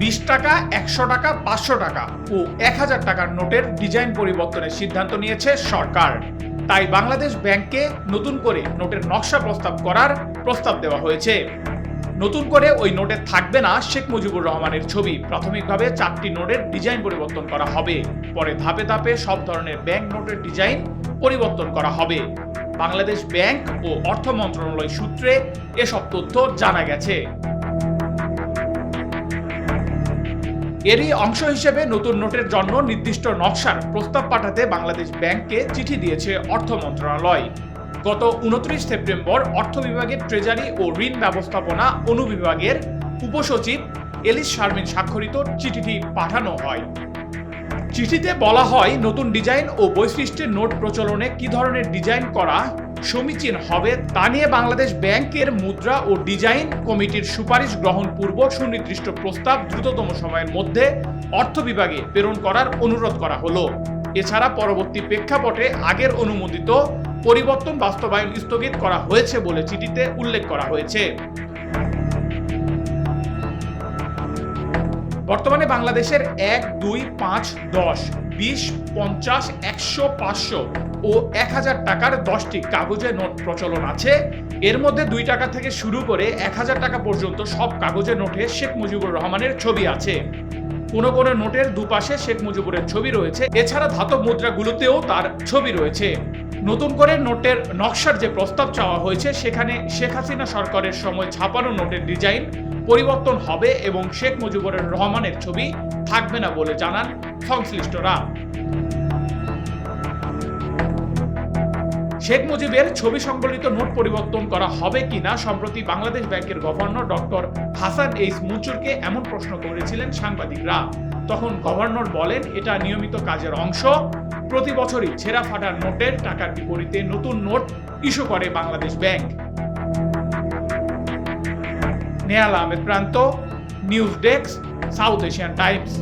বিশ টাকা, একশো টাকা, পাঁচশো টাকা ও এক হাজার টাকার নোটের ডিজাইন পরিবর্তনের সিদ্ধান্ত নিয়েছে সরকার। তাই বাংলাদেশ ব্যাংককে নতুন করে নোটের নকশা প্রস্তাব করার প্রস্তাব দেওয়া হয়েছে। নতুন করে ওই নোটে থাকবে না শেখ মুজিবুর রহমানের ছবি। প্রাথমিকভাবে চারটি নোটের ডিজাইন পরিবর্তন করা হবে। পরে ধাপে ধাপে সব ধরনের ব্যাংক নোটের ডিজাইন পরিবর্তন করা হবে। বাংলাদেশ ব্যাংক ও অর্থ মন্ত্রণালয় সূত্রে এসব তথ্য জানা গেছে। এরই অংশ হিসেবে নতুন নোটের জন্য নির্দিষ্ট নকশার প্রস্তাব পাঠাতে বাংলাদেশ ব্যাংককে চিঠি দিয়েছে অর্থ মন্ত্রণালয়। গত উনত্রিশ সেপ্টেম্বর অর্থ বিভাগের ট্রেজারি ও ঋণ ব্যবস্থাপনা অনুবিভাগের উপসচিব এলিস শারমিন স্বাক্ষরিত চিঠিটি পাঠানো হয়। চিঠিতে বলা হয়, নতুন ডিজাইন ও বৈশিষ্ট্যের নোট প্রচলনে কি ধরনের ডিজাইন করা সমীচীন হবে তা নিয়ে বাংলাদেশ ব্যাংকের মুদ্রা ও ডিজাইন কমিটির সুপারিশ গ্রহণ পূর্বক সুনির্দিষ্ট প্রস্তাব দ্রুততম সময়ের মধ্যে অর্থ বিভাগে প্রেরণ করার অনুরোধ করা হলো। এছাড়া পরবর্তী প্রেক্ষাপটে আগের অনুমোদিত পরিবর্তন বাস্তবায়ন স্থগিত করা হয়েছে বলে চিঠিতে উল্লেখ করা হয়েছে। বর্তমানে বাংলাদেশের এক, দুই, পাঁচ, দশ, বিশ, পঞ্চাশ, একশো, পাঁচশো ও এক হাজার টাকার দশটি কাগজে নোট প্রচলন আছে। এর মধ্যে দুই টাকা থেকে শুরু করে এক হাজার টাকা পর্যন্ত সব কাগজে নোটে শেখ মুজিবুর রহমানের ছবি আছে। কোন কোন নোটের দুপাশে শেখ মুজিবুরের ছবি রয়েছে। এছাড়া ধাতব মুদ্রাগুলোতেও তার ছবি রয়েছে। নতুন করে নোটের নকশার যে প্রস্তাব চাওয়া হয়েছে, সেখানে শেখ হাসিনা সরকারের সময় ছাপানো নোটের ডিজাইন পরিবর্তন হবে এবং শেখ মুজিবুর রহমানের ছবি থাকবে না বলে জানান সংশ্লিষ্টরা। শেখ মুজিবের ছবি সংবলিত নোট পরিবর্তন করা হবে কিনা সম্প্রতি বাংলাদেশ ব্যাংকের গভর্নর ডক্টর হাসান এইস মুচুরকে এমন প্রশ্ন করেছিলেন সাংবাদিকরা। তখন গভর্নর বলেন, এটা নিয়মিত কাজের অংশ। প্রতি বছরই ছেঁড়া ফাটার নোটের টাকার বিপরীতে নতুন নোট ইস্যু করে Bangladesh bank. Nehal Ahmed Pranto news desk South Asian Times